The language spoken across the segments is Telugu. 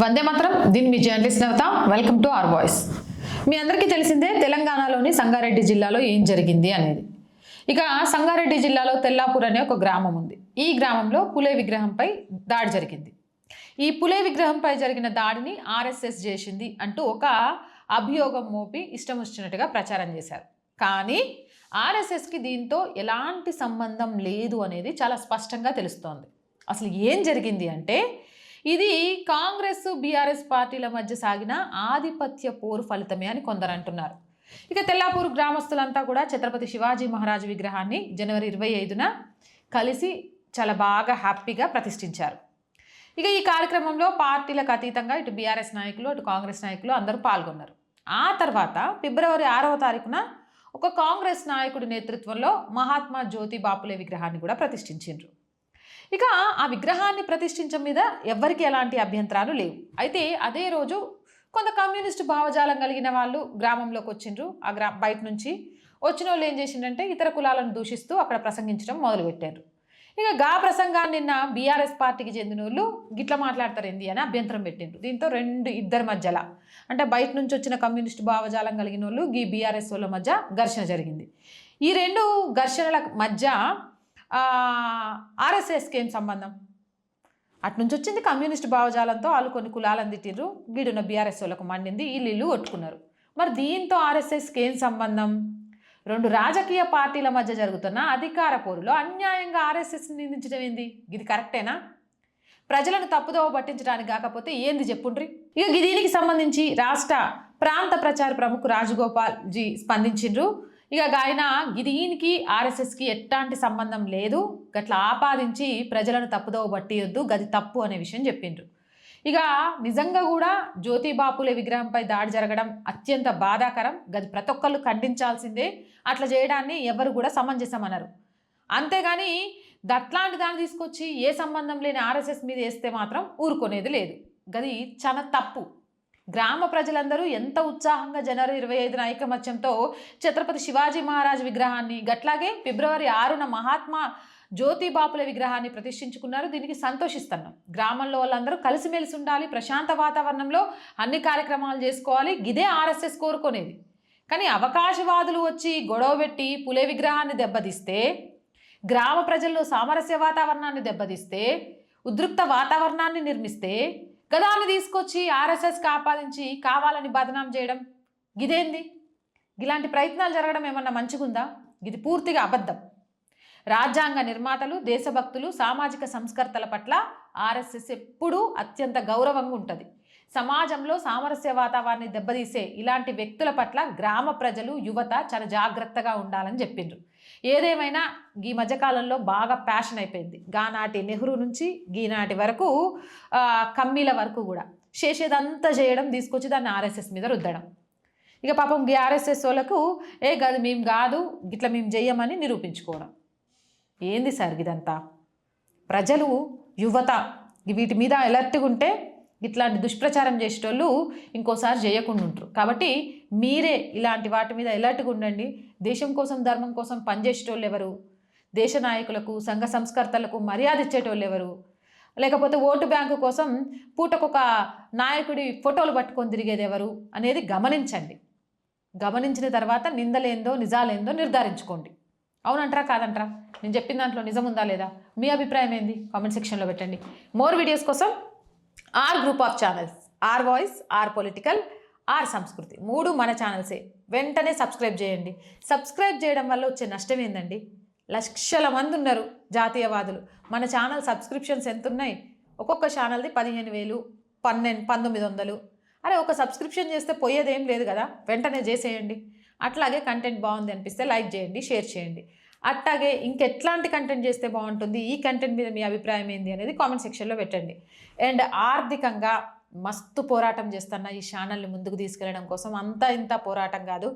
వందే మాత్రం. దీని మీ journalist Navata. Welcome to R voice. మీ అందరికీ తెలిసిందే తెలంగాణలోని సంగారెడ్డి జిల్లాలో ఏం జరిగింది అనేది. ఇక సంగారెడ్డి జిల్లాలో తెల్లాపూర్ అనే ఒక గ్రామం ఉంది. ఈ గ్రామంలో పులే విగ్రహంపై దాడి జరిగింది. ఈ పులే విగ్రహంపై జరిగిన దాడిని ఆర్ఎస్ఎస్ చేసింది అంటూ ఒక అభియోగం మోపి ఇష్టం వచ్చినట్టుగా ప్రచారం చేశారు. కానీ ఆర్ఎస్ఎస్కి దీంతో ఎలాంటి సంబంధం లేదు అనేది చాలా స్పష్టంగా తెలుస్తోంది. అసలు ఏం జరిగింది అంటే ఇది కాంగ్రెస్ బీఆర్ఎస్ పార్టీల మధ్య సాగిన ఆధిపత్య పోరు ఫలితమే అని కొందరు అంటున్నారు. ఇక తెల్లాపూర్ గ్రామస్తులంతా కూడా ఛత్రపతి శివాజీ మహారాజు విగ్రహాన్ని జనవరి ఇరవై ఐదున కలిసి చాలా బాగా హ్యాపీగా ప్రతిష్ఠించారు. ఇక ఈ కార్యక్రమంలో పార్టీలకు అతీతంగా ఇటు బీఆర్ఎస్ నాయకులు అటు కాంగ్రెస్ నాయకులు అందరూ పాల్గొన్నారు. ఆ తర్వాత ఫిబ్రవరి ఆరవ తారీఖున ఒక కాంగ్రెస్ నాయకుడి నేతృత్వంలో మహాత్మా జ్యోతి బాపులే విగ్రహాన్ని కూడా ప్రతిష్ఠించారు ఇక ఆ విగ్రహాన్ని ప్రతిష్ఠించడం మీద ఎవ్వరికి ఎలాంటి అభ్యంతరాలు లేవు. అయితే అదే రోజు కొంత కమ్యూనిస్టు భావజాలం కలిగిన వాళ్ళు గ్రామంలోకి వచ్చిండ్రు. ఆ గ్రా బయట నుంచి వచ్చిన వాళ్ళు ఏం చేసిండంటే ఇతర కులాలను దూషిస్తూ అక్కడ ప్రసంగించడం మొదలుపెట్టారు. ఇక గా ప్రసంగాన్ని నిన్న బీఆర్ఎస్ పార్టీకి చెందిన వాళ్ళు గిట్లా మాట్లాడతారు ఏంది అని అభ్యంతరం పెట్టిండ్రు. దీంతో రెండు ఇద్దరి మధ్యల అంటే బయట నుంచి వచ్చిన కమ్యూనిస్ట్ భావజాలం కలిగిన వాళ్ళు ఈ బీఆర్ఎస్ వాళ్ళ మధ్య ఘర్షణ జరిగింది. ఈ రెండు ఘర్షణల మధ్య ఆర్ఎస్ఎస్కి ఏం సంబంధం? అటు నుంచి వచ్చింది కమ్యూనిస్ట్ భావజాలంతో వాళ్ళు కొన్ని కులాలను తిట్టిర్రు గీడున్న బీఆర్ఎస్ వాళ్ళకు మండింది. వీళ్ళు ఇల్లు కొట్టుకున్నారు. మరి దీంతో ఆర్ఎస్ఎస్కి ఏం సంబంధం? రెండు రాజకీయ పార్టీల మధ్య జరుగుతున్న అధికార పోరులో అన్యాయంగా ఆర్ఎస్ఎస్ నిందించడం ఏంది? ఇది కరెక్టేనా? ప్రజలను తప్పుదోవ పట్టించడానికి కాకపోతే ఏంది చెప్పుండ్రి? ఇక దీనికి సంబంధించి రాష్ట్ర ప్రాంత ప్రచార ప్రముఖ రాజగోపాల్ జీ స్పందించిండ్రు. ఇక ఆయన దీనికి ఆర్ఎస్ఎస్కి ఎట్లాంటి సంబంధం లేదు. గట్లా ఆపాదించి ప్రజలను తప్పుదోవ పట్టియొద్దు. గది తప్పు అనే విషయం చెప్పిండ్రు. ఇక నిజంగా కూడా జ్యోతిబాపులే విగ్రహంపై దాడి జరగడం అత్యంత బాధాకరం. గది ప్రతి ఒక్కళ్ళు ఖండించాల్సిందే. అట్లా చేయడాన్ని ఎవరు కూడా సమంజసమన్నారు అంతేగాని దట్లాంటి దాన్ని తీసుకొచ్చి ఏ సంబంధం లేని ఆర్ఎస్ఎస్ మీద వేస్తే మాత్రం ఊరుకునేది లేదు. గది చాలా తప్పు. గ్రామ ప్రజలందరూ ఎంత ఉత్సాహంగా జనవరి ఇరవై ఐదున ఐకమత్యంతో ఛత్రపతి శివాజీ మహారాజ్ విగ్రహాన్ని గట్లాగే ఫిబ్రవరి ఆరున మహాత్మా జ్యోతి బాపుల విగ్రహాన్ని ప్రతిష్ఠించుకున్నారు. దీనికి సంతోషిస్తున్నాం. గ్రామంలో వాళ్ళందరూ కలిసిమెలిసి ఉండాలి ప్రశాంత వాతావరణంలో అన్ని కార్యక్రమాలు చేసుకోవాలి. ఇదే ఆర్ఎస్ఎస్ కోరుకునేది. కానీ అవకాశవాదులు వచ్చి గొడవ పెట్టి పులే విగ్రహాన్ని దెబ్బతీస్తే గ్రామ ప్రజల్లో సామరస్య వాతావరణాన్ని దెబ్బతీస్తే ఉద్రిక్త వాతావరణాన్ని నిర్మిస్తే గదాన్ని తీసుకొచ్చి ఆర్ఎస్ఎస్కి ఆపాదించి కావాలని బదనాం చేయడం గిదేంది ఇలాంటి ప్రయత్నాలు జరగడం ఏమన్నా మంచిగుందా? ఇది పూర్తిగా అబద్ధం. రాజ్యాంగ నిర్మాతలు దేశభక్తులు సామాజిక సంస్కర్తల పట్ల ఆర్ఎస్ఎస్ ఎప్పుడూ అత్యంత గౌరవంగా ఉంటుంది. సమాజంలో సామరస్య వాతావరణాన్ని దెబ్బతీసే ఇలాంటి వ్యక్తుల పట్ల గ్రామ ప్రజలు యువత చాలా జాగ్రత్తగా ఉండాలని చెప్పిండ్రు. ఏదేమైనా ఈ మధ్యకాలంలో బాగా ప్యాషన్ అయిపోయింది. గానాటి నెహ్రూ నుంచి గీనాటి వరకు కమ్మీల వరకు కూడా. చేసేదంతా చేయడం తీసుకొచ్చి దాన్ని ఆర్ఎస్ఎస్ మీద రుద్దడం. ఇక పాపం ఈ ఆర్ఎస్ఎస్ వాళ్ళకు ఏ కాదు మేము కాదు ఇట్లా మేము చెయ్యమని నిరూపించుకోవడం. ఏంది సార్ ఇదంతా? ప్రజలు యువత వీటి మీద అలర్ట్గా ఉంటే ఇట్లాంటి దుష్ప్రచారం చేసేటోళ్ళు ఇంకోసారి చేయకుండా ఉంటారు. కాబట్టి మీరే ఇలాంటి వాటి మీద అలర్ట్గా ఉండండి. దేశం కోసం ధర్మం కోసం పనిచేసేటోళ్ళు ఎవరు? దేశ నాయకులకు సంఘ సంస్కర్తలకు మర్యాద ఇచ్చేటోళ్ళు ఎవరు? లేకపోతే ఓటు బ్యాంకు కోసం పూటకొక నాయకుడి ఫోటోలు పట్టుకొని తిరిగేది ఎవరు అనేది గమనించండి. గమనించిన తర్వాత నిందలేందో నిజాలేందో నిర్ధారించుకోండి. అవునంటారా కాదంటారా. నేను చెప్పిన దాంట్లో నిజం ఉందా లేదా? మీ అభిప్రాయం ఏంది? కామెంట్ సెక్షన్లో పెట్టండి. మోర్ వీడియోస్ కోసం R group of channels. R voice R political R Sanskriti. మూడు మన ఛానల్సే. వెంటనే సబ్స్క్రైబ్ చేయండి. సబ్స్క్రైబ్ చేయడం వల్ల వచ్చే నష్టం ఏందండి? లక్షల మంది ఉన్నారు జాతీయవాదులు. మన ఛానల్ సబ్స్క్రిప్షన్స్ ఎంత ఉన్నాయి ఒక్కొక్క ఛానల్ది పదిహేను వేలు పన్నెండు పంతొమ్మిది వందలు. అరే ఒక సబ్స్క్రిప్షన్ చేస్తే పోయేదేం లేదు కదా? వెంటనే చేసేయండి. అట్లాగే కంటెంట్ బాగుంది అనిపిస్తే లైక్ చేయండి షేర్ చేయండి. అట్లాగే ఇంకెట్లాంటి కంటెంట్ చేస్తే బాగుంటుంది ఈ కంటెంట్ మీద మీ అభిప్రాయం ఏంది అనేది కామెంట్ సెక్షన్లో పెట్టండి. అండ్ ఆర్థికంగా మస్తు పోరాటం చేస్తున్న ఈ ఛానల్ని ముందుకు తీసుకెళ్ళడం కోసం అంత ఇంత పోరాటం కాదు.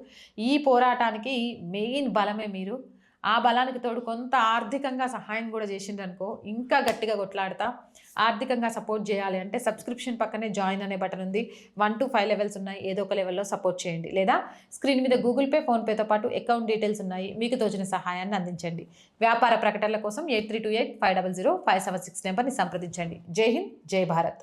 ఈ పోరాటానికి మెయిన్ బలమే మీరు. ఆ బలానికి తోడు కొంత ఆర్థికంగా సహాయం కూడా చేసిండ్రు అనుకో ఇంకా గట్టిగా కొట్లాడతా ఆర్థికంగా సపోర్ట్ చేయాలి. అంటే సబ్స్క్రిప్షన్ పక్కనే జాయిన్ అనే బటన్ ఉంది. వన్ టు ఫైవ్ లెవెల్స్ ఉన్నాయి. ఏదో ఒక లెవెల్లో సపోర్ట్ చేయండి. లేదా స్క్రీన్ మీద గూగుల్ పే ఫోన్పేతో పాటు అకౌంట్ డీటెయిల్స్ ఉన్నాయి. మీకు తోచిన సహాయాన్ని అందించండి. వ్యాపార ప్రకటనల కోసం eight three two eight five double zero five seven six నెంబర్ని సంప్రదించండి. జై హింద్ జై భారత్.